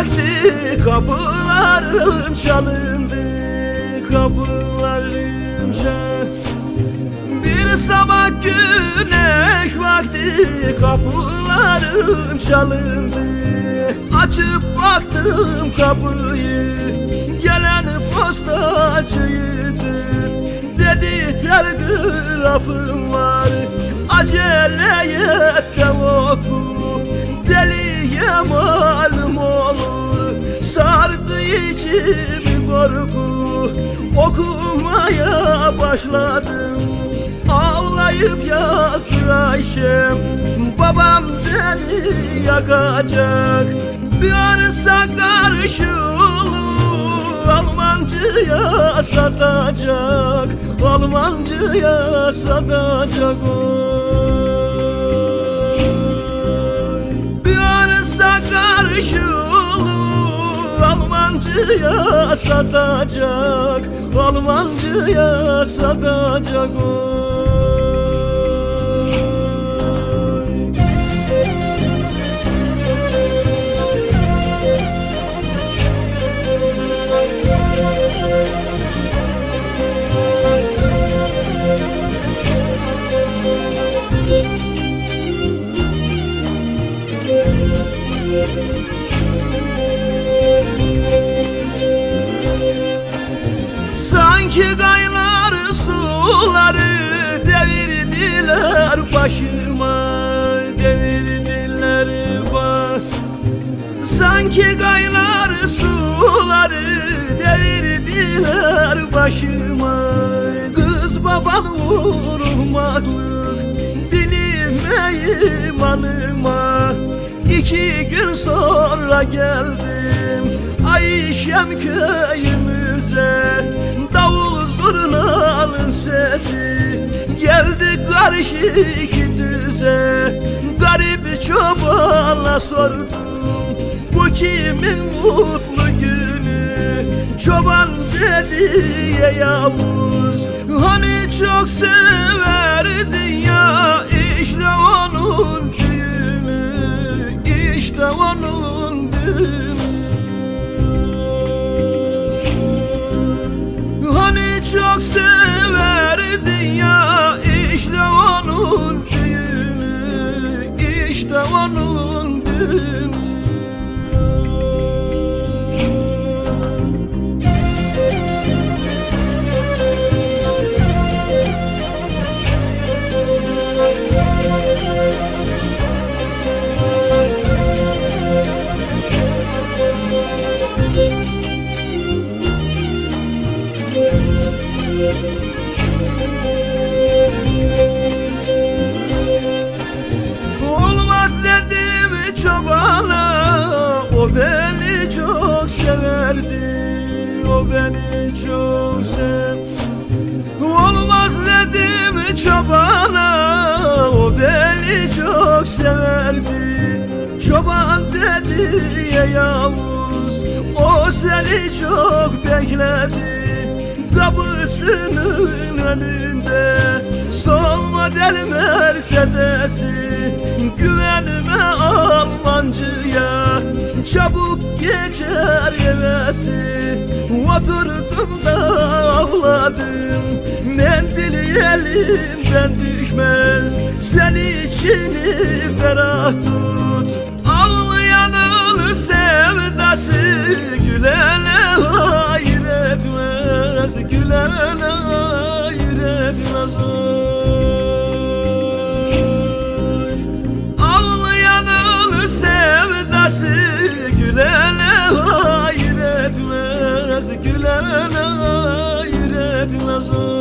vakti kapılarım çalındı kapılarım çalındı Bir sabah güneş vakti kapılarım çalındı. Açıp baktım kapıyı gelen postacıydı. Dedi telgrafım var acele et içimi korku Okumaya başladım. Ağlayıp yazdı Ayşem Babam beni yakacak. Bir arsa karşılığı Almancıya satacak. Almancıya satacak oy Almancıya satacak Almancıya satacak oy Sanki suları devirdiler başıma Devirdiler baş Sanki kaynar suları devirdiler başıma. Kız baban vurmaklık dilime imanıma. İki gün sonra geldim Ayşem köyümüze sesi Geldi karşı iki düze Garip çobana sordum Bu kimin mutlu günü? Çoban dedi ya Yavuz Hani çok severdin ya işte onun düğünü işte onun düğünü. Hani çok severdin onun düğünü işte onun düğünü O beni çok severdi O beni çok sev Olmaz dedim çobana O beni çok severdi. Çoban dedi ya Yavuz O seni çok bekledi. Kapısının önünde model Mercedes'i Güvenme Almancıya. Çabuk geçer hevesi Oturdum da ağladım Mendil elimden düşmez Sen içini ferah tut Gülene hayır etmez Gülene hayır etmez oy